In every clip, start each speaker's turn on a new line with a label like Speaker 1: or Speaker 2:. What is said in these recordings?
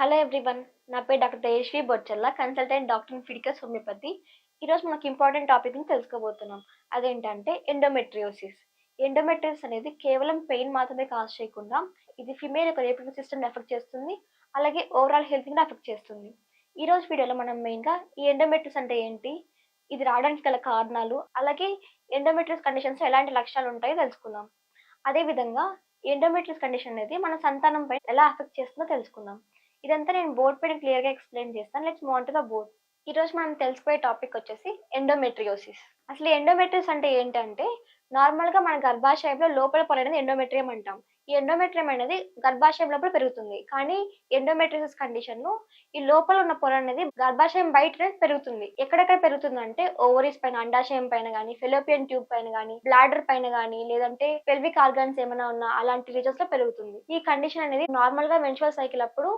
Speaker 1: Hello everyone నా పేరు doctor Tejaswi Bochalla consultant doctor Fiticus homeopathy ఈరోజు మనకి ఇంపార్టెంట్ టాపిక్ని తెలుసుకోబోతున్నాం. అదేంటంటే ఎండోమెట్రియోసిస్ ఎండోమెట్రియోసిస్ అనేది కేవలం పెయిన్ మాత్రమే కాజ్ చేయకుండా ఇది ఫిమేల్ యొక్క రేపింగ్ సిస్టమ్ని ఎఫెక్ట్ చేస్తుంది అలాగే ఓవరాల్ హెల్త్ని ఎఫెక్ట్ చేస్తుంది. ఈరోజు వీడియోలో మనం మెయిన్గా ఈ ఎండోమెట్రిస్ అంటే ఏంటి ఇది రావడానికి గల కారణాలు అలాగే ఎండోమెట్రిస్ కండిషన్స్ ఎలాంటి లక్షణాలు ఉంటాయో తెలుసుకుందాం. అదేవిధంగా ఎండోమెట్రిస్ కండిషన్ అనేది మన సంతానం పై ఎలా ఎఫెక్ట్ చేస్తుందో తెలుసుకుందాం. ఇదంతా నేను బోర్డ్ పైన క్లియర్గా ఎక్స్ప్లెయిన్ చేస్తాను. Let's move to the board ఈ రోజు మనం తెలుసుకోయే టాపిక్ వచ్చేసి ఎండోమెట్రియోసిస్ అసలు ఎండోమెట్రియస్ అంటే ఏంటంటే నార్మల్గా మన గర్భాశయంలో లోపల పొర అనేది ఎండోమెట్రియం అంటాం. ఈ ఎండోమెట్రియం అనేది గర్భాశయం లోపల పెరుగుతుంది. కానీ ఎండోమెట్రియోసిస్ కండిషన్ను ఈ లోపల ఉన్న పొర అనేది గర్భాశయం బయట పెరుగుతుంది. ఎక్కడెక్కడ పెరుగుతుంది అంటే ఓవరీస్ పైన అండాశయం పైన కానీ ఫెలోపియన్ ట్యూబ్ పైన కానీ బ్లాడర్ పైన కానీ లేదంటే పెల్విక్ ఆర్గాన్స్ ఏమైనా ఉన్నా అలాంటి రీజన్స్లో పెరుగుతుంది. ఈ కండిషన్ అనేది నార్మల్గా మెన్చువల్ సైకిల్ అప్పుడు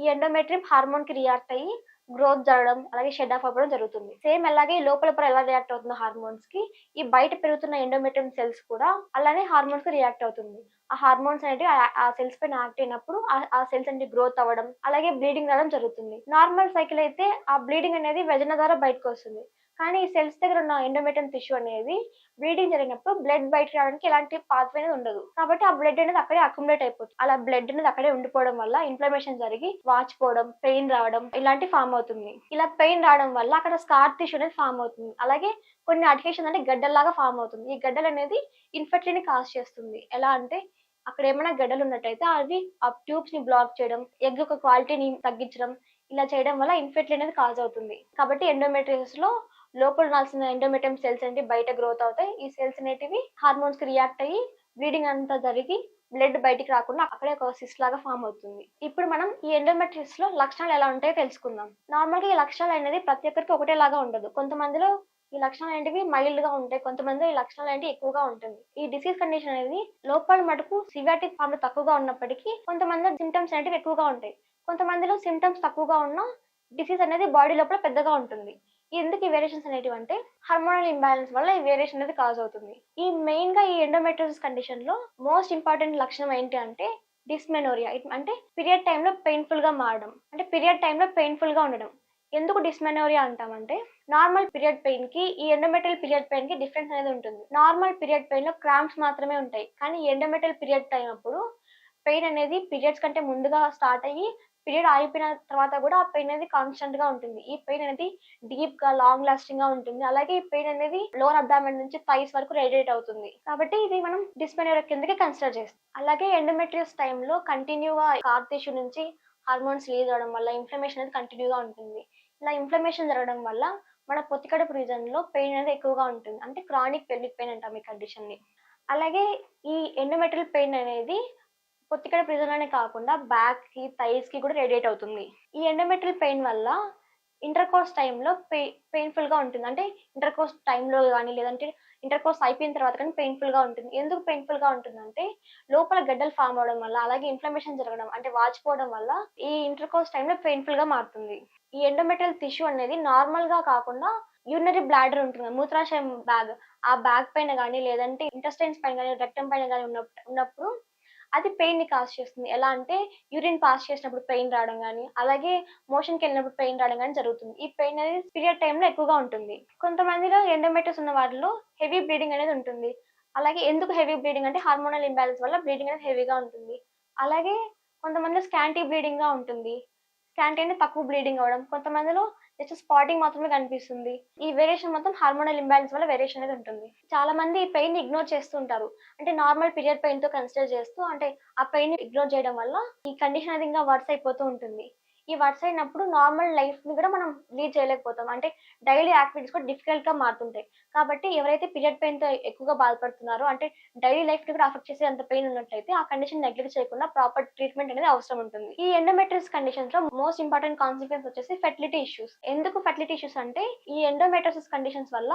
Speaker 1: ఈ ఎండోమెట్రియం హార్మోన్కి రియాక్ట్ అయ్యి గ్రోత్ జరగడం అలాగే షెడ్ ఆఫ్ అవ్వడం జరుగుతుంది. సేమ్ అలాగే లోపల పొర ఎలా రియాక్ట్ అవుతుందో హార్మోన్స్కి ఈ బయట పెరుగుతున్న ఎండోమెట్రియం సెల్స్ కూడా అలానే హార్మోన్స్కి రియాక్ట్ అవుతుంది. ఆ హార్మోన్స్ అనేవి ఆ సెల్స్ పైన యాక్ట్ అయినప్పుడు ఆ సెల్స్ అనేది గ్రోత్ అవ్వడం అలాగే బ్లీడింగ్ రావడం జరుగుతుంది. నార్మల్ సైకిల్ అయితే ఆ బ్లీడింగ్ అనేది వెజన ద్వారా బయటకు వస్తుంది. కానీ ఈ సెల్స్ దగ్గర ఉన్న ఎండోమెటన్ టిష్యూ అనేది బ్లీడింగ్ జరిగినప్పుడు బ్లడ్ బయటకు రావడానికి ఎలాంటి పాత్వే అనేది ఉండదు. కాబట్టి ఆ బ్లడ్ అనేది అక్కడే అక్యుములేట్ అయిపోతుంది. అలా బ్లడ్ అనేది అక్కడే ఉండిపోవడం వల్ల ఇన్ఫ్లమేషన్ జరిగి వాచిపోవడం పెయిన్ రావడం ఇలాంటి ఫామ్ అవుతుంది. ఇలా పెయిన్ రావడం వల్ల అక్కడ స్కార్ టిష్యూ అనేది ఫామ్ అవుతుంది. అలాగే కొన్ని అడ్హేషన్ అంటే గడ్డల్లాగా ఫామ్ అవుతుంది. ఈ గడ్డలు అనేది ఇన్ఫెక్షన్ కాజ్ చేస్తుంది. ఎలా అంటే అక్కడ ఏమైనా గడ్డలు ఉన్నట్టయితే అవి ఆ ట్యూబ్స్ని బ్లాక్ చేయడం ఎగ్ యొక్క క్వాలిటీని తగ్గించడం ఇలా చేయడం వల్ల ఇన్ఫెక్షన్ అనేది కాజ్ అవుతుంది. కాబట్టి ఎండోమెట్రియోసిస్లో లోపల ఉండాల్సిన ఎండోమెటమ్ సెల్స్ అనేవి బయట గ్రోత్ అవుతాయి. ఈ సెల్స్ అనేటివి హార్మోన్స్కి రియాక్ట్ అయ్యి బ్లీడింగ్ అంతా జరిగి బ్లడ్ బయటికి రాకుండా అక్కడే ఒక సిస్ట్ లాగా ఫామ్ అవుతుంది. ఇప్పుడు మనం ఈ ఎండోమెట్రిస్లో లక్షణాలు ఎలా ఉంటాయో తెలుసుకుందాం. నార్మల్గా ఈ లక్షణాలు అనేది ప్రతి ఒక్కరికి ఒకటేలాగా ఉండదు. కొంతమందిలో ఈ లక్షణాలు అనేటివి మైల్డ్గా ఉంటాయి. కొంతమంది ఈ లక్షణాలు అనేవి ఎక్కువగా ఉంటుంది. ఈ డిసీజ్ కండిషన్ అనేది లోపల మటుకు సివియాటిక్ ఫామ్లో తక్కువగా ఉన్నప్పటికీ కొంతమంది సిమ్టమ్స్ అనేటివి ఎక్కువగా ఉంటాయి. కొంతమందిలో సిమ్టమ్స్ తక్కువగా ఉన్నా డిసీజ్ అనేది బాడీ లోపల పెద్దగా ఉంటుంది. ఎందుకు ఈ వేరియేషన్స్ అనేటివి అంటే హార్మోనల్ ఇంబ్యాలెన్స్ వల్ల ఈ వేరియేషన్ అనేది కాజ్ అవుతుంది. ఈ మెయిన్గా ఈ ఎండోమెట్రోసిస్ కండిషన్లో మోస్ట్ ఇంపార్టెంట్ లక్షణం ఏంటి అంటే డిస్మెనోరియా అంటే పీరియడ్ టైంలో పెయిన్ఫుల్గా మారడం. అంటే పీరియడ్ టైంలో పెయిన్ఫుల్గా ఉండడం. ఎందుకు డిస్మెనోరియా అంటామంటే నార్మల్ పీరియడ్ పెయిన్కి ఈ ఎండోమెటల్ పీరియడ్ పెయిన్కి డిఫరెన్స్ అనేది ఉంటుంది. నార్మల్ పీరియడ్ పెయిన్లో క్రాంప్స్ మాత్రమే ఉంటాయి. కానీ ఎండోమెటల్ పీరియడ్ టైం అప్పుడు పెయిన్ అనేది పీరియడ్స్ కంటే ముందుగా స్టార్ట్ అయ్యి పీరియడ్ ఆగిపోయిన తర్వాత కూడా ఆ పెయిన్ అనేది కాన్స్టెంట్గా ఉంటుంది. ఈ పెయిన్ అనేది డీప్గా లాంగ్ లాస్టింగ్గా ఉంటుంది. అలాగే ఈ పెయిన్ అనేది లోవర్ అబ్డామెన్ నుంచి థైస్ వరకు రేడియేట్ అవుతుంది. కాబట్టి ఇది మనం డిస్పెనోరియా కిందకి కన్సిడర్ చేస్తాం. అలాగే ఎండోమెట్రియస్ టైంలో కంటిన్యూగా కార్ టిష్యూ నుంచి హార్మోన్స్ రిలీజ్ అవడం వల్ల ఇన్ఫ్లమేషన్ అనేది కంటిన్యూగా ఉంటుంది. ఇలా ఇన్ఫ్లమేషన్ జరగడం వల్ల మన పొత్తికడుపు రీజన్లో పెయిన్ అనేది ఎక్కువగా ఉంటుంది. అంటే క్రానిక్ పెల్విక్ పెయిన్ అంటాం ఈ కండిషన్ని. అలాగే ఈ ఎండోమెట్రియల్ పెయిన్ అనేది పొత్తికడ రీజన్ కాకుండా బ్యాక్కి థైస్కి కూడా రేడియేట్ అవుతుంది. ఈ ఎండోమెట్రల్ పెయిన్ వల్ల ఇంటర్ కోర్స్ టైంలో పెయి పెయిన్ఫుల్గా ఉంటుంది. అంటే ఇంటర్ కోర్స్ టైంలో కానీ లేదంటే ఇంటర్ కోర్స్ అయిపోయిన తర్వాత కానీ పెయిన్ఫుల్గా ఉంటుంది. ఎందుకు పెయిన్ఫుల్గా ఉంటుందంటే లోపల గడ్డలు ఫామ్ అవడం వల్ల అలాగే ఇన్ఫ్లమేషన్ జరగడం అంటే వాచిపోవడం వల్ల ఈ ఇంటర్ కోర్స్ టైంలో పెయిన్ఫుల్గా మారుతుంది. ఈ ఎండోమెటల్ టిష్యూ అనేది నార్మల్గా కాకుండా యూరినరీ బ్లాడర్ ఉంటుంది. మూత్రాశయం బ్యాగ్ ఆ బ్యాగ్ పైన కానీ లేదంటే ఇంటెస్టైన్స్ పైన కానీ రెక్టం పైన కానీ ఉన్నప్పుడు అది పెయిన్ని కాజ్ చేస్తుంది. ఎలా అంటే యూరిన్ పాస్ చేసినప్పుడు పెయిన్ రావడం కానీ అలాగే మోషన్కి వెళ్ళినప్పుడు పెయిన్ రావడం కానీ జరుగుతుంది. ఈ పెయిన్ అనేది పీరియడ్ టైంలో ఎక్కువగా ఉంటుంది. కొంతమందిలో ఎండోమెటస్ ఉన్న వాటిలో హెవీ బ్లీడింగ్ అనేది ఉంటుంది. అలాగే ఎందుకు హెవీ బ్లీడింగ్ అంటే హార్మోనల్ ఇంబ్యాలెన్స్ వల్ల బ్లీడింగ్ అనేది హెవీగా ఉంటుంది. అలాగే కొంతమందిలో స్కాంటీ బ్లీడింగ్గా ఉంటుంది. స్కాంటీ అంటే తక్కువ బ్లీడింగ్ అవ్వడం. కొంతమందిలో జస్ట్ స్పాటింగ్ మాత్రమే కనిపిస్తుంది. ఈ వేరియేషన్ మొత్తం హార్మోనల్ ఇంబ్యాలెన్స్ వల్ల వేరియేషన్ అనేది ఉంటుంది. చాలా మంది ఈ పెయిన్ ఇగ్నోర్ చేస్తుంటారు అంటే నార్మల్ పీరియడ్ పెయిన్తో కన్సిడర్ చేస్తూ అంటే ఆ పెయిన్ ఇగ్నోర్ చేయడం వల్ల ఈ కండిషన్ అనేది ఇంకా వర్స్ అయిపోతూ ఉంటుంది. ఈ వర్స్ అయినప్పుడు నార్మల్ లైఫ్ని కూడా మనం లీడ్ చేయలేకపోతాం. అంటే డైలీ యాక్టివిటీస్ కూడా డిఫికల్ట్గా మారుతుంటాయి. కాబట్టి ఎవరైతే పీరియడ్ పెయిన్తో ఎక్కువగా బాధపడుతున్నారో అంటే డైలీ లైఫ్ని కూడా అఫెక్ట్ చేసే అంత పెయిన్ ఉన్నట్లయితే ఆ కండిషన్ నెగ్లెక్ట్ చేయకుండా ప్రాపర్ ట్రీట్మెంట్ అనేది అవసరం ఉంటుంది. ఈ ఎండోమెట్రిస్ కండిషన్స్లో మోస్ట్ ఇంపార్టెంట్ కాన్సిక్వెన్స్ వచ్చేసి ఫెర్టిలిటీ ఇష్యూస్ ఎందుకు ఫెర్టిలిటీ ఇష్యూస్ అంటే ఈ ఎండోమెట్రిసిస్ కండిషన్స్ వల్ల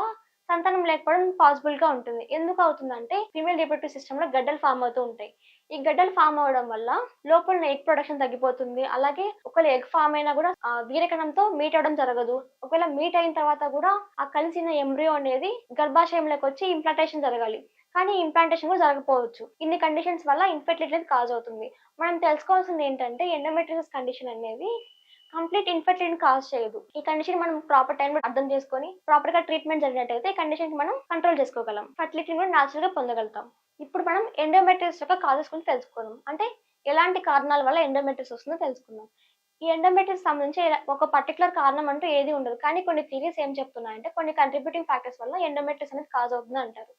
Speaker 1: సంతానం లేకపోవడం పాసిబుల్గా ఉంటుంది. ఎందుకు అవుతుందంటే ఫీమేల్ రిప్రొడక్టివ్ సిస్టమ్లో గడ్డలు ఫామ్ అవుతూ ఉంటాయి. ఈ గడ్డలు ఫామ్ అవడం వల్ల లోపల ఎగ్ ప్రొడక్షన్ తగ్గిపోతుంది. అలాగే ఒకవేళ ఎగ్ ఫామ్ అయినా కూడా వీరకణంతో మీట్ అవడం జరగదు. ఒకవేళ మీట్ అయిన తర్వాత కూడా ఆ కలిసిన ఎంబ్రియో అనేది గర్భాశయంలోకి వచ్చి ఇంప్లాంటేషన్ జరగాలి. కానీ ఇంప్లాంటేషన్ కూడా జరగకపోవచ్చు. ఇన్ని కండిషన్స్ వల్ల ఇన్ఫెర్టిలిటీ కాజ్ అవుతుంది. మనం తెలుసుకోవాల్సింది ఏంటంటే ఎండోమెట్రిసిస్ కండిషన్ అనేది కంప్లీట్ ఇన్ఫెర్టిలిటీ కాజ్ చేయదు. ఈ కండిషన్ మనం ప్రాపర్ టైం అర్థం చేసుకొని ప్రాపర్గా ట్రీట్మెంట్ జరిగినట్టయితే ఈ కండిషన్ మనం కంట్రోల్ చేసుకోగలం. ఫర్టిలిటీ కూడా న్యాచురల్గా పొందగలుగుతాం. ఇప్పుడు మనం ఎండోమెట్రిస్ యొక్క కాజెస్ గురించి తెలుసుకుందాం. అంటే ఎలాంటి కారణాల వల్ల ఎండోమెట్రిస్ వస్తుందో తెలుసుకుందాం. ఈ ఎండోమెట్రిస్ సంబంధించి ఒక పర్టికులర్ కారణం అంటూ ఏది ఉండదు. కానీ కొన్ని థీరీస్ ఏం చెప్తున్నాయంటే కొన్ని కంట్రిబ్యూటింగ్ ఫ్యాక్టర్స్ వల్ల ఎండోమెట్రిస్ అనేది కాజ్ అవుతుంది అంటారు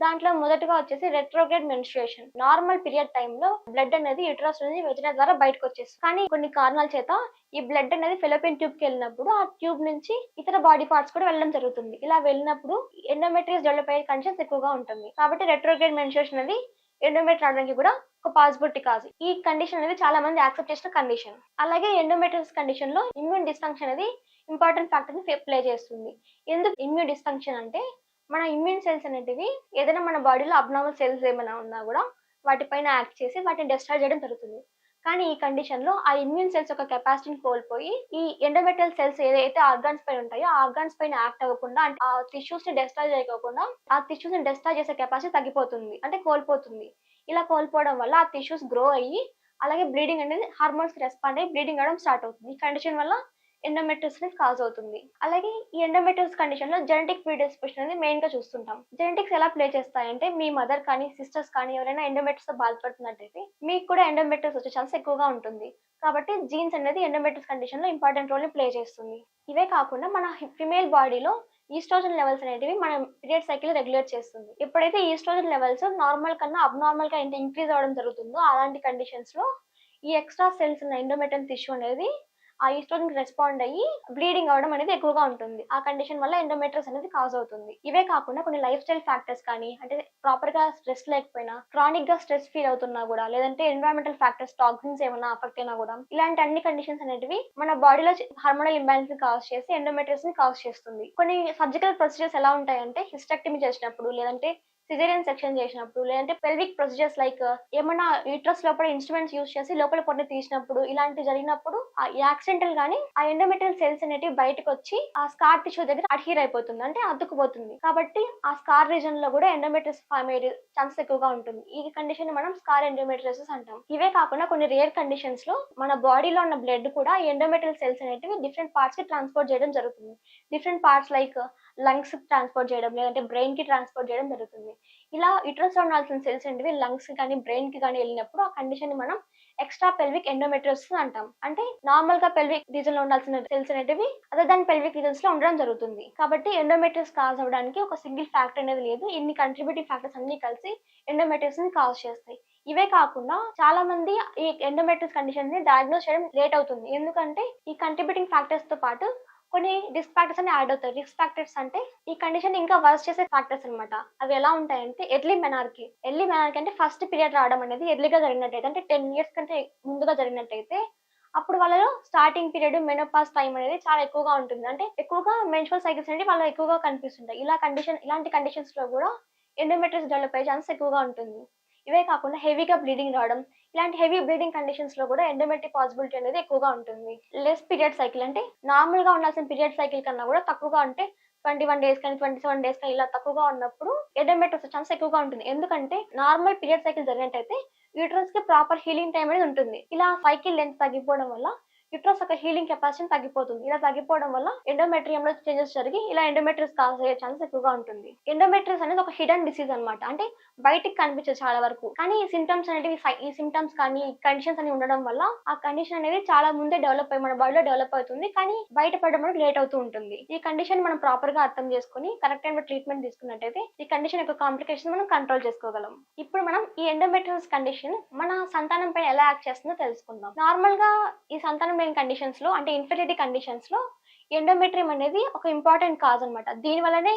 Speaker 1: దాంట్లో మొదటగా వచ్చేసి రెట్రోగ్రేడ్ మెన్స్ట్రుయేషన్ నార్మల్ పీరియడ్ టైంలో బ్లడ్ అనేది యూటరస్ నుంచి వెజినా ద్వారా బయటకు వచ్చేస్తుంది. కానీ కొన్ని కారణాల చేత ఈ బ్లడ్ అనేది ఫిలోపిన్ ట్యూబ్కి వెళ్ళినప్పుడు ఆ ట్యూబ్ నుంచి ఇతర బాడీ పార్ట్స్ కూడా వెళ్ళడం జరుగుతుంది. ఇలా వెళ్ళినప్పుడు ఎండోమెట్రియస్ డెవలప్ అయ్యే కండిషన్స్ ఎక్కువగా ఉంటుంది. కాబట్టి రెట్రోగ్రేడ్ మెన్స్ట్రుయేషన్ అనేది ఎండోమెట్రి రావడానికి కూడా ఒక పాజిబిలిటీ కాదు. ఈ కండిషన్ అనేది చాలా మంది యాక్సెప్ట్ చేసిన కండిషన్ అలాగే ఎండోమెట్రియస్ కండిషన్లో ఇమ్యూన్ డిస్ఫంక్షన్ అనేది ఇంపార్టెంట్ ఫ్యాక్టర్ని ప్లే చేస్తుంది. ఎందుకు ఇమ్యూన్ డిస్ఫంక్షన్ అంటే మన ఇమ్యూన్ సెల్స్ అనేటివి ఏదైనా మన బాడీలో అబ్నార్మల్ సెల్స్ ఏమైనా ఉన్నా కూడా వాటిపైన యాక్ట్ చేసి వాటిని డిస్ట్రాయ్ చేయడం జరుగుతుంది. కానీ ఈ కండిషన్లో ఆ ఇమ్యూన్ సెల్స్ యొక్క కెపాసిటీని కోల్పోయి ఈ ఎండోమెటల్ సెల్స్ ఏదైతే ఆర్గాన్స్ పైన ఉంటాయో ఆ ఆర్గాన్స్ పైన యాక్ట్ అవ్వకుండా అంటే ఆ టిష్యూస్ని డిస్ట్రాయ్ చేయకోకుండా ఆ టిష్యూస్ని డిస్ట్రాయ్ చేసే కెపాసిటీ తగ్గిపోతుంది. అంటే కోల్పోతుంది. ఇలా కోల్పోవడం వల్ల ఆ టిష్యూస్ గ్రో అయ్యి అలాగే బ్లీడింగ్ అనేది హార్మోన్స్ రెస్పాండ్ అయ్యి బ్లీడింగ్ అవడం స్టార్ట్ అవుతుంది. ఈ కండిషన్ వల్ల ఎండోమెట్రియోసిస్ కాజ్ అవుతుంది. అలాగే ఈ ఎండోమెట్రియోసిస్ కండిషన్లో జెనెటిక్ ప్రీడిస్పోజిషన్ అనేది మెయిన్గా చూస్తుంటాం. జెనెటిక్స్ ఎలా ప్లే చేస్తాయంటే మీ మదర్ కానీ సిస్టర్స్ కానీ ఎవరైనా ఎండోమెట్రిస్తో బాధపడుతున్నట్టయితే మీకు కూడా ఎండోమెట్రియోస్ వచ్చే ఛాన్స్ ఎక్కువగా ఉంటుంది. కాబట్టి జీన్స్ అనేది ఎండోమెట్రిస్ కండిషన్లో ఇంపార్టెంట్ రోల్ని ప్లే చేస్తుంది. ఇవే కాకుండా మన ఫిమేల్ బాడీలో ఈస్ట్రోజన్ లెవెల్స్ అనేటివి మన పీరియడ్ సైకిల్ రెగ్యులేట్ చేస్తుంది. ఎప్పుడైతే ఈస్ట్రోజన్ లెవెల్స్ నార్మల్ కన్నా అబ్నార్మల్గా ఎంత ఇంక్రీజ్ అవ్వడం జరుగుతుందో అలాంటి కండిషన్స్లో ఈ ఎక్స్ట్రా సెల్స్ ఉన్న ఎండోమెటల్ టిష్యూ అనేది ఆ ఈస్ట్రోజన్ రెస్పాండ్ అయ్యి బ్లీడింగ్ అవడం అనేది ఎక్కువగా ఉంటుంది. ఆ కండిషన్ వల్ల ఎండోమెట్రస్ అనేది కాజ్ అవుతుంది. ఇవే కాకుండా కొన్ని లైఫ్ స్టైల్ ఫ్యాక్టర్స్ కానీ అంటే ప్రాపర్గా స్ట్రెస్ లేకపోయినా క్రానిక్గా స్ట్రెస్ ఫీల్ అవుతున్నా కూడా లేదంటే ఎన్విరాన్మెంటల్ ఫ్యాక్టర్స్ టాక్సిన్స్ ఏమైనా అఫెక్ట్ అయినా కూడా ఇలాంటి అన్ని కండిషన్స్ అనేటివి మన బాడీలో హార్మోనల్ ఇంబ్యాలెన్స్ని కాజ్ చేసి ఎండోమెట్రస్ని కాజ్ చేస్తుంది. కొన్ని సర్జికల్ ప్రొసీజర్స్ ఎలా ఉంటాయంటే హిస్టెక్టమీ చేసినప్పుడు లేదంటే సిజేరియన్ సెక్షన్ చేసినప్పుడు లేదంటే పెల్విక్ ప్రొసీజర్స్ లైక్ ఏమైనా యూట్రస్ లోపల ఇన్స్ట్రుమెంట్స్ యూస్ చేసి లోపల పొట్ట తీసినప్పుడు ఇలాంటి జరిగినప్పుడు ఆ యాక్సిడెంటల్ గానీ ఆ ఎండోమెటల్ సెల్స్ అనేటివి బయటకు వచ్చి ఆ స్కార్ టిష్యూ దగ్గర అడ్హీర్ అయిపోతుంది అంటే అతుక్కుపోతుంది. కాబట్టి ఆ స్కార్ రీజన్లో కూడా ఎండోమెట్రిస్ ఫామ్ అయ్యే ఛాన్సెస్ ఎక్కువగా ఉంటుంది. ఈ కండిషన్ మనం స్కార్ ఎండోమెట్రియోసిస్ అంటాం. ఇవే కాకుండా కొన్ని రేర్ కండిషన్స్లో మన బాడీలో ఉన్న బ్లడ్ కూడా ఎండోమెటల్ సెల్స్ అనేటివి డిఫరెంట్ పార్ట్స్కి ట్రాన్స్పోర్ట్ చేయడం జరుగుతుంది. Different parts like lungs transport చేయడం లేదంటే బ్రెయిన్కి ట్రాన్స్పోర్ట్ చేయడం జరుగుతుంది. ఇలా యుట్రస్లో ఉండాల్సిన సెల్స్ అనేవి లంగ్స్ కానీ బ్రెయిన్కి కానీ వెళ్ళినప్పుడు ఆ కండిషన్ని మనం ఎక్స్ట్రా పెల్విక్ ఎండోమెట్రియోసిస్ అంటాం. అంటే నార్మల్గా పెల్విక్ రీజన్లో ఉండాల్సిన సెల్స్ అనేటివి అదే దాని పెల్విక్ రీజన్స్లో ఉండడం జరుగుతుంది. కాబట్టి ఎండోమెట్రియోస్ కాజ్ అవ్వడానికి ఒక సింగిల్ ఫ్యాక్టర్ అనేది లేదు. ఇన్ని కంట్రిబ్యూటివ్ ఫ్యాక్టర్స్ అన్ని కలిసి ఎండోమెట్రియోస్ని కాజ్ చేస్తాయి. ఇవే కాకుండా చాలా మంది ఈ ఎండోమెట్రిస్ కండిషన్ని డయాగ్నోస్ చేయడం లేట్ అవుతుంది. ఎందుకంటే ఈ కంట్రిబ్యూటింగ్ ఫ్యాక్టర్స్తో పాటు కొన్ని రిస్క్ ఫ్యాక్టర్స్ అని యాడ్ అవుతాయి. రిస్క్ ఫ్యాక్టర్స్ అంటే ఈ కండిషన్ ఇంకా వర్స్ చేసే ఫ్యాక్టర్స్ అన్నమాట. అవి ఎలా ఉంటాయంటే ఎర్లీ మెనార్కి ఎర్లీ మెనార్కి అంటే ఫస్ట్ పీరియడ్ రావడం అనేది ఎర్లీగా జరిగినట్టయితే అంటే టెన్ ఇయర్స్ కంటే ముందుగా జరిగినట్టయితే అప్పుడు వాళ్ళలో స్టార్టింగ్ పీరియడ్ మెనోపాస్ టైం అనేది చాలా ఎక్కువగా ఉంటుంది. అంటే ఎక్కువగా మెన్షువల్ సైకిల్స్ అనేవి వాళ్ళ ఎక్కువగా కనిపిస్తుంటాయి. ఇలా కండిషన్ ఇలాంటి కండిషన్స్లో కూడా ఎండోమెట్రిస్ డెవలప్ అయ్యే ఛాన్స్ ఎక్కువగా ఉంటుంది. ఇవే కాకుండా హెవీగా బ్లీడింగ్ రావడం ఇలాంటి హెవీ బ్లీడింగ్ కండిషన్స్లో కూడా ఎండోమెట్రిక్ పాసిబిలిటీ అనేది ఎక్కువగా ఉంటుంది. లెస్ పీరియడ్ సైకిల్ అంటే నార్మల్గా ఉండాల్సిన పీరియడ్ సైకిల్ కన్నా కూడా తక్కువగా ఉంటే ట్వంటీ వన్ డేస్ కానీ ట్వంటీ సెవెన్ డేస్ కానీ ఇలా తక్కువగా ఉన్నప్పుడు ఎండోమెట్రిక్ ఛాన్స్ ఎక్కువగా ఉంటుంది. ఎందుకంటే నార్మల్ పీరియడ్ సైకిల్ జరిగినట్టయితే యూట్రస్కి ప్రాపర్ హీలింగ్ టైం అనేది ఉంటుంది. ఇలా సైకిల్ లెంత్ తగ్గిపోవడం వల్ల యుట్రస్ యొక్క హీలింగ్ కెపాసిటీ తగ్గిపోతుంది. ఇలా తగ్గిపోవడం వల్ల ఎండోమెట్రియం లో చేంజెస్ జరిగి ఇలా ఎండోమెట్రియస్ కాజ్ అయ్యే ఛాన్స్ ఎక్కువగా ఉంటుంది. ఎండోమెట్రియస్ అనేది ఒక హిడెన్ డిసీజ్ అనమాట అంటే బయటికి కనిపించదు చాలా వరకు. కానీ ఈ సిమ్టమ్స్ అనేవి ఈ సిమ్టమ్స్ కానీ కండిషన్స్ అని ఉండడం వల్ల ఆ కండిషన్ అనేది చాలా ముందే డెవలప్ అయ్యి మన బాడీలో డెవలప్ అవుతుంది. కానీ బయటపడడం లేట్ అవుతూ ఉంటుంది. ఈ కండిషన్ మనం ప్రాపర్గా అర్థం చేసుకుని కరెక్ట్ అయిన ట్రీట్మెంట్ తీసుకున్నట్టయితే ఈ కండిషన్ యొక్క కాంప్లికేషన్ మనం కంట్రోల్ చేసుకోగలం. ఇప్పుడు మనం ఈ ఎండోమెట్రియస్ కండిషన్ మన సంతానం పైన ఎలా యాక్ట్ చేస్తుందో తెలుసుకుందాం. నార్మల్గా ఈ సంతానం లేని కండిషన్స్లో అంటే ఇన్ఫెర్టిలిటీ కండిషన్స్లో ఎండోమెట్రియం అనేది ఒక ఇంపార్టెంట్ కాజ్ అనమాట దీని వల్లనే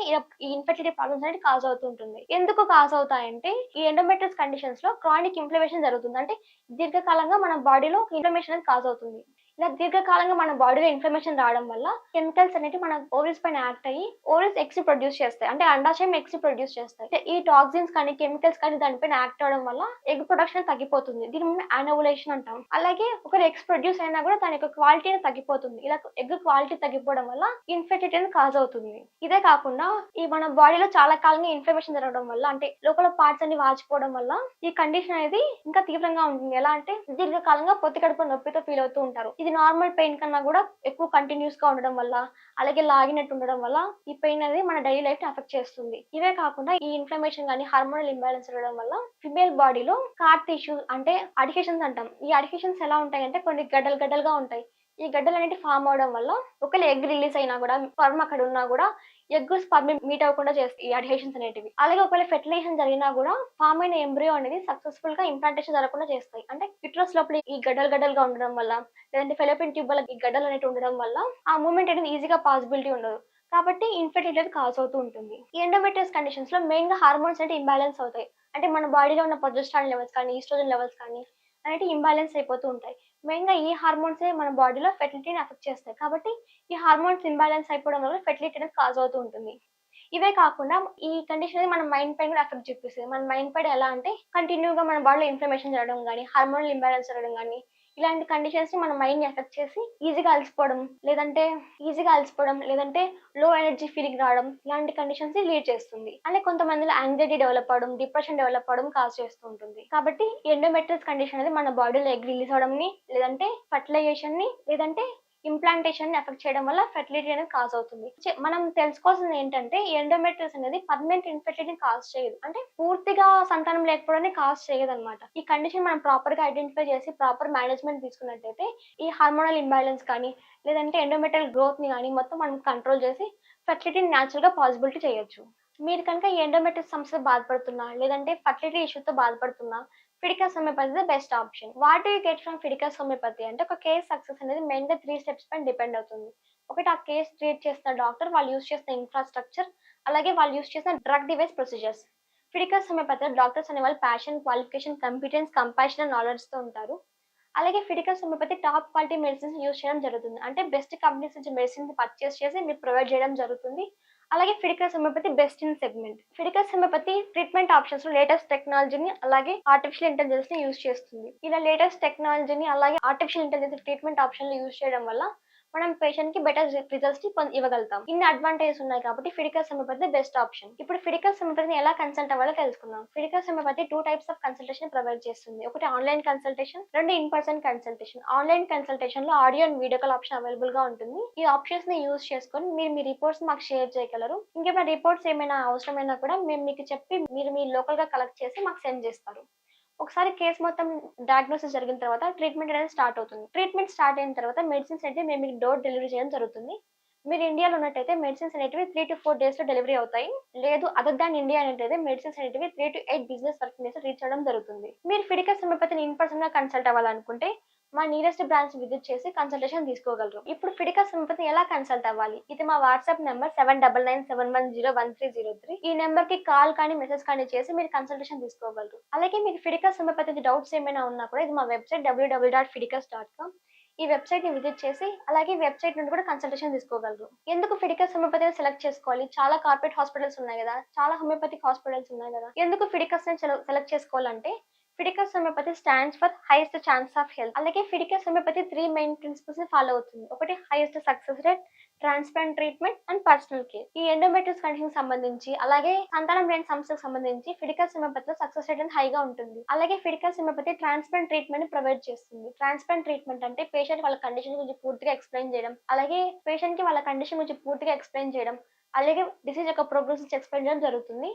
Speaker 1: ఈ ఇన్ఫెర్టిలిటీ ప్రాబ్లమ్స్ అనేది కాజ్ అవుతుంటుంది ఎందుకు కాజ్ అవుతాయంటే ఈ ఎండోమెట్రియస్ కండిషన్స్లో క్రానిక్ ఇన్ఫ్లమేషన్ జరుగుతుంది. అంటే దీర్ఘకాలంగా మన బాడీలో ఇన్ఫ్లమేషన్ అనేది కాజ్ అవుతుంది. ఇలా దీర్ఘకాలంగా మన బాడీలో ఇన్ఫ్లమేషన్ రావడం వల్ల కెమికల్స్ అనేవి మన ఓవరీస్ పైన యాక్ట్ అయ్యి ఓవరీస్ ఎక్స్ ప్రొడ్యూస్ చేస్తాయి. అంటే అండాశయం ఎగ్స్ ప్రొడ్యూస్ చేస్తాయి. ఈ టాక్సిన్స్ కానీ కెమికల్స్ కానీ దానిపైన యాక్ట్ అవడం వల్ల ఎగ్ ప్రొడక్షన్ తగ్గిపోతుంది. దీని మనం యానోవులేషన్ అంటాం. అలాగే ఒకరు ఎగ్స్ ప్రొడ్యూస్ అయినా కూడా దాని యొక్క క్వాలిటీ తగ్గిపోతుంది. ఇలా ఎగ్ క్వాలిటీ తగ్గిపోవడం వల్ల ఇన్ఫెక్టెడ్ అనేది కాజ్ అవుతుంది. ఇదే కాకుండా ఈ మన బాడీలో చాలా కాలంగా ఇన్ఫ్లమేషన్ జరగడం వల్ల అంటే లోపల పార్ట్స్ అన్ని వాచిపోవడం వల్ల ఈ కండిషన్ అనేది ఇంకా తీవ్రంగా ఉంటుంది. ఎలా అంటే దీర్ఘకాలంగా పొత్తి కడుపు నొప్పితో ఫీల్ అవుతూ ఉంటారు. ఇది నార్మల్ పెయిన్ కన్నా కూడా ఎక్కువ కంటిన్యూస్గా ఉండడం వల్ల అలాగే లాగినట్టు ఉండడం వల్ల ఈ పెయిన్ అనేది మన డైలీ లైఫ్ని అఫెక్ట్ చేస్తుంది. ఇవే కాకుండా ఈ ఇన్ఫ్లమేషన్ కానీ హార్మోనల్ ఇంబ్యాలెన్స్ ఉండడం వల్ల ఫిమేల్ బాడీలో కార్ట్ ఇష్యూస్ అంటే అడికేషన్స్ అంటాం. ఈ అడికేషన్స్ ఎలా ఉంటాయి అంటే కొన్ని గడ్డలు గడ్డలుగా ఉంటాయి. ఈ గడ్డలు అనేవి ఫామ్ అవడం వల్ల ఒకవేళ ఎగ్ రిలీజ్ అయినా కూడా స్పర్మ్ అక్కడ ఉన్నా కూడా ఎగ్ స్పర్మ్ మీట్ అవ్వకుండా చేస్తాయి ఈ అడిహేషన్స్ అనేటివి. అలాగే ఒకవేళ ఫెర్టిలైజేషన్ జరిగినా కూడా ఫామ్ అయిన ఎంబ్రియో అనేది సక్సెస్ఫుల్గా ఇంప్లాంటేషన్ జరగకుండా చేస్తాయి. అంటే యుట్రస్ లోపల ఈ గడ్డలు గడ్డలుగా ఉండడం వల్ల లేదంటే ఫెలోపిన్ ట్యూబ్ వల్ల ఈ గడ్డలు అనేవి ఉండడం వల్ల ఆ మూమెంట్ అనేది ఈజీగా పాసిబిలిటీ ఉండదు. కాబట్టి ఇన్ఫెర్టిలిటీ అనేది కాజ్ అవుతూ ఉంటుంది. ఈ ఎండోమెట్రియస్ కండిషన్స్లో మెయిన్గా హార్మోన్స్ అంటే ఇంబ్యాలెన్స్ అవుతాయి. అంటే మన బాడీలో ఉన్న ప్రొజెస్ట్రాన్ లెవెల్స్ కానీ ఈస్ట్రోజన్ లెవెల్స్ కానీ అనేవి ఇంబ్యాలెన్స్ అయిపోతూ ఉంటాయి. మెయిన్గా ఈ హార్మోన్స్ మన బాడీలో ఫెర్టిలిటీని అఫెక్ట్ చేస్తాయి. కాబట్టి ఈ హార్మోన్స్ ఇంబ్యాలెన్స్ అయిపోవడం వల్ల ఫెర్టిలిటీ అనేది కాజ్ అవుతూ ఉంటుంది. ఇవే కాకుండా ఈ కండిషన్ అనేది మన మైండ్ పైన కూడా ఎఫెక్ట్ చూపిస్తుంది. మన మైండ్ పైన ఎలా అంటే కంటిన్యూగా మన బాడీలో ఇన్ఫ్లమేషన్ జరగడం కానీ హార్మోనల్ ఇంబ్యాలెన్స్ జరగడం కానీ ఇలాంటి కండిషన్స్ని మన మైండ్ని ఎఫెక్ట్ చేసి ఈజీగా అలసిపోవడం లేదంటే ఈజీగా అలసిపోవడం లేదంటే లో ఎనర్జీ ఫీలింగ్ రావడం ఇలాంటి కండిషన్స్ని లీడ్ చేస్తుంది. అలాగే కొంతమందిలో యాంగ్జైటీ డెవలప్ అవడం డిప్రెషన్ డెవలప్ అవడం కాజ్ చేస్తూ ఉంటుంది. కాబట్టి ఎండోమెట్రిస్ కండిషన్ అనేది మన బాడీలో ఎగ్ రిలీజ్ అవడం ని లేదంటే ఫర్టిలైజేషన్ని లేదంటే ఇంప్లాంటేషన్ ఎఫెక్ట్ చేయడం వల్ల ఫెర్టిలిటీ అనేది కాజ్ అవుతుంది. మనం తెలుసుకోవాల్సింది ఏంటంటే ఎండోమెట్రిస్ అనేది పర్మనెంట్ ఇన్ఫెర్టిలిటీని కాజ్ చేయదు. అంటే పూర్తిగా సంతానం లేకపోవడాన్ని కాజ్ చేయదు అనమాట ఈ కండిషన్ మనం ప్రాపర్గా ఐడెంటిఫై చేసి ప్రాపర్ మేనేజ్మెంట్ తీసుకున్నట్టయితే ఈ హార్మోనల్ ఇంబ్యాలెన్స్ కానీ లేదంటే ఎండోమెట్రియల్ గ్రోత్ని కానీ మొత్తం మనం కంట్రోల్ చేసి ఫెర్టిలిటీని న్యాచురల్గా పాసిబిలిటీ చేయొచ్చు. మీరు కనుక ఈ ఎండోమెట్రిక్ సమస్య బాధపడుతున్నా లేదంటే ఫర్టిలిటీ ఇష్యూతో బాధపడుతున్నా Fiticus homeopathy best option what you get from Fiticus homeopathy అంటే ఒక కేస్ సక్సెస్ అనేది మెయిన్గా త్రీ స్టెప్స్ పైన డిపెండ్ అవుతుంది. ఒకటి ఆ కేస్ ట్రీట్ చేసిన డాక్టర్ వాళ్ళు యూస్ చేసిన ఇన్ఫ్రాస్ట్రక్చర్ అలాగే వాళ్ళు యూస్ చేసిన drug device procedures Fiticus homeopathy doctors అనే వాళ్ళు ప్యాషన్ క్వాలిఫికేషన్ కంపిటెన్స్ కంపాషన్ నాలెడ్జ్తో ఉంటారు. అలాగే Fiticus homeopathy top quality medicines use చేయడం జరుగుతుంది. అంటే బెస్ట్ కంపెనీస్ నుంచి మెడిసిన్స్ పర్చేస్ చేసి మీరు ప్రొవైడ్ చేయడం జరుగుతుంది. అలాగే Fiticus homeopathy best in segment Fiticus homeopathy treatment ఆప్షన్స్లో లేటెస్ట్ టెక్నాలజీని అలాగే ఆర్టిఫిషియల్ ఇంటెలిజెన్స్ని యూస్ చేస్తుంది. ఇలా లేటెస్ట్ టెక్నాలజీని అలాగే artificial intelligence treatment option use చేయడం వల్ల మనం పేషెంట్కి బెటర్ రిజల్ట్స్ని పొంద- ఇవ్వగలుగుతాం. ఇన్ని అడ్వాంటేజెస్ ఉన్నాయి కాబట్టి ఫిడికల్ సెమోపతి బెస్ట్ ఆప్షన్ ఇప్పుడు ఫిడికల్ సెమోపతిని ఎలా కన్సల్ట్ అవ్వాలో తెలుసుకుందాం. Fiticus homeopathy two types of consultation provide చేస్తుంది. ఒకటి ఆన్లైన్ కన్సల్టేషన్ రెండు ఇన్ పర్సన్ కన్సల్టేషన్ ఆన్లైన్ కన్సల్టేషన్లో audio and video call option అవైలబుల్గా ఉంటుంది. ఈ ఆప్షన్స్ని యూస్ చేసుకొని మీరు మీ రిపోర్ట్స్ మాకు షేర్ చేయగలరు. ఇంకేమైనా రిపోర్ట్స్ ఏమైనా అవసరమైనా కూడా మేము మీకు చెప్పి మీరు మీ లోకల్గా కలెక్ట్ చేసి మాకు సెండ్ చేస్తారు. ఒకసారి కేసు మొత్తం డయాగ్నోసిస్ జరిగిన తర్వాత ట్రీట్మెంట్ అనేది స్టార్ట్ అవుతుంది. ట్రీట్మెంట్ స్టార్ట్ అయిన తర్వాత మెడిసిన్స్ అయితే మేము మీకు డోర్ డెలివరీ చేయడం జరుగుతుంది. మీరు ఇండియాలో ఉన్నట్టయితే మెడిసిన్స్ అనేటివి త్రీ టు ఫోర్ డేస్లో డెలివరీ అవుతాయి. లేదు అదర్ దాన్ ఇండియా అనేటైతే మెడిసిన్స్ అనేటివి three to eight business working days reach అవ్వడం జరుగుతుంది. మీరు ఫిడికల్ సమయపతిని ఇన్ పర్సన్గా కన్సల్ట్ అవ్వాలనుకుంటే మా నియరెస్ట్ బ్రాంచ్ విజిట్ చేసి కన్సల్టేషన్ తీసుకోగలరు. ఇప్పుడు ఫిడికా హోమియోపతిని ఎలా కన్సల్ట్ అవ్వాలి? ఇది మా WhatsApp number seven double nine seven one zero one three zero three ఈ నెంబర్కి కాల్ కానీ మెసేజ్ కానీ చేసి మీరు కన్సల్టేషన్ తీసుకోగలరు. అలాగే మీకు ఫిడికా హోమియోపతి డౌట్స్ ఏమైనా ఉన్నా కూడా ఇది మా website W W dot Fiticus dot com ఈ వెబ్సైట్ని విజిట్ చేసి అలాగే వెబ్సైట్ నుండి కూడా కన్సల్టేషన్ తీసుకోగలరు. ఎందుకు ఫిడికస్ హోమియోపతిని సెలెక్ట్ చేసుకోవాలి? చాలా కార్పొరేట్ హాస్పిటల్స్ ఉన్నాయి కదా. చాలా హోమియోపతిక్ హాస్పిటల్స్ ఉన్నాయి కదా. ఎందుకు ఫిడికస్ని సెలెక్ట్ చేసుకోవాలంటే Fidicus homeopathy stands for highest chance of health అలాగే ఫిడికస్ హోమియోపతి త్రీ మెయిన్ ప్రిన్సిపల్స్ని ఫాలో అవుతుంది. ఒకటి highest success rate transplant treatment and personal care ఈ ఎండోమెట్రిస్ కండిషన్ సంబంధించి అలాగే సంతానం లేని సమస్యకు సంబంధించి ఫిడికస్ హోమియోపతిలో సక్సెస్ రేట్ అనేది హైగా ఉంటుంది. అలాగే ఫిడికస్ హోమియోపతి ట్రాన్స్ప్లాంట్ ట్రీట్మెంట్ని ప్రొవైడ్ చేస్తుంది. ట్రాన్స్ప్లాంట్ ట్రీట్మెంట్ అంటే పేషెంట్ వాళ్ళ కండిషన్ గురించి పూర్తిగా ఎక్స్ప్లెయిన్ చేయడం. అలాగే పేషెంట్కి వాళ్ళ కండిషన్ గురించి పూర్తిగా ఎక్స్ప్లెయిన్ చేయడం. అలాగే డిసీజ్ యొక్క ప్రోగ్రెస్ ఎక్స్ప్లెయిన్ చేయడం జరుగుతుంది.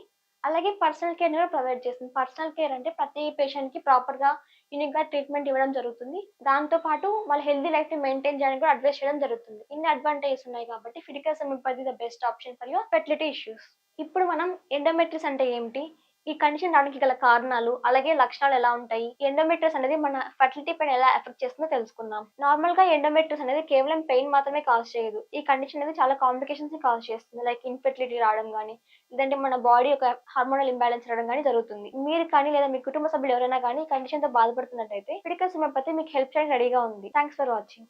Speaker 1: అలాగే పర్సనల్ కేర్ కూడా ప్రొవైడ్ చేస్తుంది. పర్సనల్ కేర్ అంటే ప్రతి పేషెంట్కి ప్రాపర్గా యూనిక్గా ట్రీట్మెంట్ ఇవ్వడం జరుగుతుంది. దాంతో పాటు వాళ్ళ హెల్దీ లైఫ్ని మెయింటైన్ చేయడానికి కూడా అడ్వైస్ చేయడం జరుగుతుంది. ఇన్ని అడ్వాంటేజెస్ ఉన్నాయి కాబట్టి Fiticus homeopathy the best option for your fertility issues ఇప్పుడు మనం ఎండోమెట్రిస్ అంటే ఏమిటి? ఈ కండిషన్ రావడానికి గల కారణాలు అలాగే లక్షణాలు ఎలా ఉంటాయి? ఎండోమెట్రిస్ అనేది మన ఫర్టిలిటీ పైన ఎలా ఎఫెక్ట్ చేస్తుందో తెలుసుకుందాం. నార్మల్గా ఎండోమెట్రిస్ అనేది కేవలం పెయిన్ మాత్రమే కాజ్ చేయదు. ఈ కండిషన్ అనేది చాలా కాంప్లికేషన్స్ని కాజ్ చేస్తుంది. లైక్ ఇన్ఫెర్టిలిటీ రావడం కానీ లేదంటే మన బాడీ ఒక హార్మోనల్ ఇంబ్యాలెన్స్ రావడం కానీ జరుగుతుంది. మీరు కానీ లేదా మీ కుటుంబ సభ్యులు ఎవరైనా కానీ కండిషన్తో బాధపడుతున్నట్టయితే ఫిడికస్ హోమియోపతి మీకు హెల్ప్ చేయడానికి రెడీగా ఉంది. Thanks for watching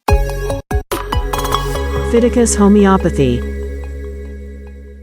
Speaker 2: Fiticus Homeopathy.